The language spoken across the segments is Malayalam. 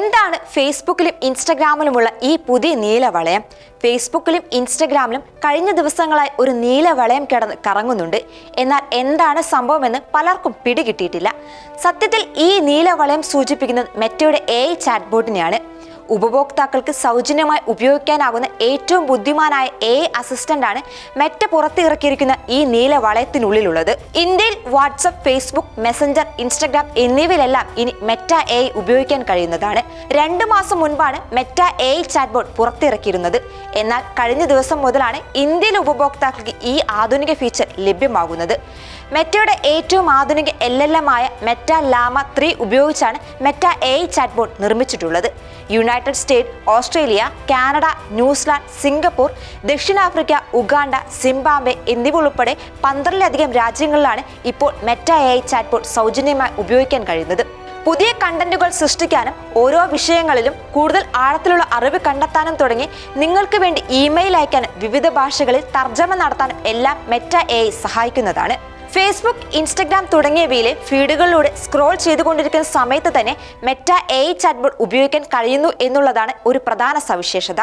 എന്താണ് ഫേസ്ബുക്കിലും ഇൻസ്റ്റഗ്രാമിലുമുള്ള ഈ പുതിയ നീലവളയം? ഫേസ്ബുക്കിലും ഇൻസ്റ്റഗ്രാമിലും കഴിഞ്ഞ ദിവസങ്ങളായി ഒരു നീലവളയം കിടന്ന് കറങ്ങുന്നുണ്ട്. എന്നാൽ എന്താണ് സംഭവമെന്ന് പലർക്കും പിടികിട്ടിയിട്ടില്ല. സത്യത്തിൽ ഈ നീലവളയം സൂചിപ്പിക്കുന്നത് മെറ്റയുടെ എ ചാറ്റ് ബോട്ടിനെയാണ് ഉപഭോക്താക്കൾക്ക് സൗജന്യമായി ഉപയോഗിക്കാനാകുന്ന ഏറ്റവും ബുദ്ധിമാനായ എ അസിസ്റ്റന്റ് ആണ് മെറ്റ പുറത്തിറക്കിയിരിക്കുന്ന ഈ നീല വളയത്തിനുള്ളിലുള്ളത്. ഇന്ത്യയിൽ വാട്സപ്പ് ഫേസ്ബുക്ക് മെസ്സഞ്ചർ ഇൻസ്റ്റഗ്രാം എന്നിവയിലെല്ലാം ഇനി മെറ്റ എ ഉപയോഗിക്കാൻ കഴിയുന്നതാണ്. രണ്ടു മാസം മുൻപാണ് മെറ്റ എ ചാറ്റ്ബോട്ട് പുറത്തിറക്കിയിരുന്നത്. എന്നാൽ കഴിഞ്ഞ ദിവസം മുതലാണ് ഇന്ത്യയിലെ ഉപഭോക്താക്കൾക്ക് ഈ ആധുനിക ഫീച്ചർ ലഭ്യമാകുന്നത്. മെറ്റയുടെ ഏറ്റവും ആധുനിക എൽ എൽ എം ആയ മെറ്റ ലാമ ത്രീ ഉപയോഗിച്ചാണ് Meta A chatbot നിർമ്മിച്ചിട്ടുള്ളത്. United State Australia Canada New Zealand Singapore ദക്ഷിണാഫ്രിക്ക ഉഗാണ്ട സിംബാബെ എന്നിവ ഉൾപ്പെടെ പന്ത്രണ്ടിലധികം രാജ്യങ്ങളിലാണ് ഇപ്പോൾ മെറ്റ എ ഐ ചാറ്റ്ബോട്ട് സൗജന്യമായി ഉപയോഗിക്കാൻ കഴിയുന്നത്. പുതിയ കണ്ടന്റുകൾ സൃഷ്ടിക്കാനും ഓരോ വിഷയങ്ങളിലും കൂടുതൽ ആഴത്തിലുള്ള അറിവ് കണ്ടെത്താനും തുടങ്ങി നിങ്ങൾക്ക് വേണ്ടി ഇമെയിൽ അയക്കാനും വിവിധ ഭാഷകളിൽ തർജമ നടത്താനും എല്ലാം മെറ്റ എ സഹായിക്കുന്നതാണ്. ഫേസ്ബുക്ക് ഇൻസ്റ്റഗ്രാം തുടങ്ങിയവയിലെ ഫീഡുകളിലൂടെ സ്ക്രോൾ ചെയ്തുകൊണ്ടിരിക്കുന്ന സമയത്ത് തന്നെ മെറ്റ എ ചാറ്റ്ബോട്ട് ഉപയോഗിക്കാൻ കഴിയുന്നു എന്നുള്ളതാണ് ഒരു പ്രധാന സവിശേഷത.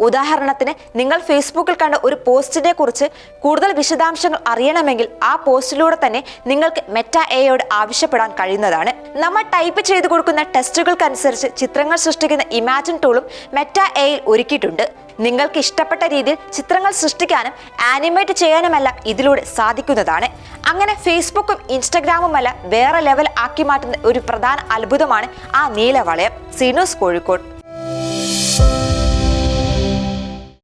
ഉദാഹരണത്തിന് നിങ്ങൾ ഫേസ്ബുക്കിൽ കണ്ട ഒരു പോസ്റ്റിനെ കുറിച്ച് കൂടുതൽ വിശദാംശങ്ങൾ അറിയണമെങ്കിൽ ആ പോസ്റ്റിലൂടെ തന്നെ നിങ്ങൾക്ക് മെറ്റ എയോട് ആവശ്യപ്പെടാൻ കഴിയുന്നതാണ്. നമ്മൾ ടൈപ്പ് ചെയ്തു കൊടുക്കുന്ന ടെസ്റ്റുകൾക്കനുസരിച്ച് ചിത്രങ്ങൾ സൃഷ്ടിക്കുന്ന ഇമാജിൻ ടൂളും മെറ്റ എയിൽ ഒരുക്കിയിട്ടുണ്ട്. നിങ്ങൾക്ക് ഇഷ്ടപ്പെട്ട രീതിയിൽ ചിത്രങ്ങൾ സൃഷ്ടിക്കാനും ആനിമേറ്റ് ചെയ്യാനുമെല്ലാം ഇതിലൂടെ സാധിക്കുന്നതാണ്. അങ്ങനെ ഫേസ്ബുക്കും ഇൻസ്റ്റഗ്രാമുമല്ല വേറെ ലെവൽ ആക്കി മാറ്റുന്ന ഒരു പ്രധാന അത്ഭുതമാണ് ആ നീലവളയം. സീനോസ് കോഴിക്കോട്.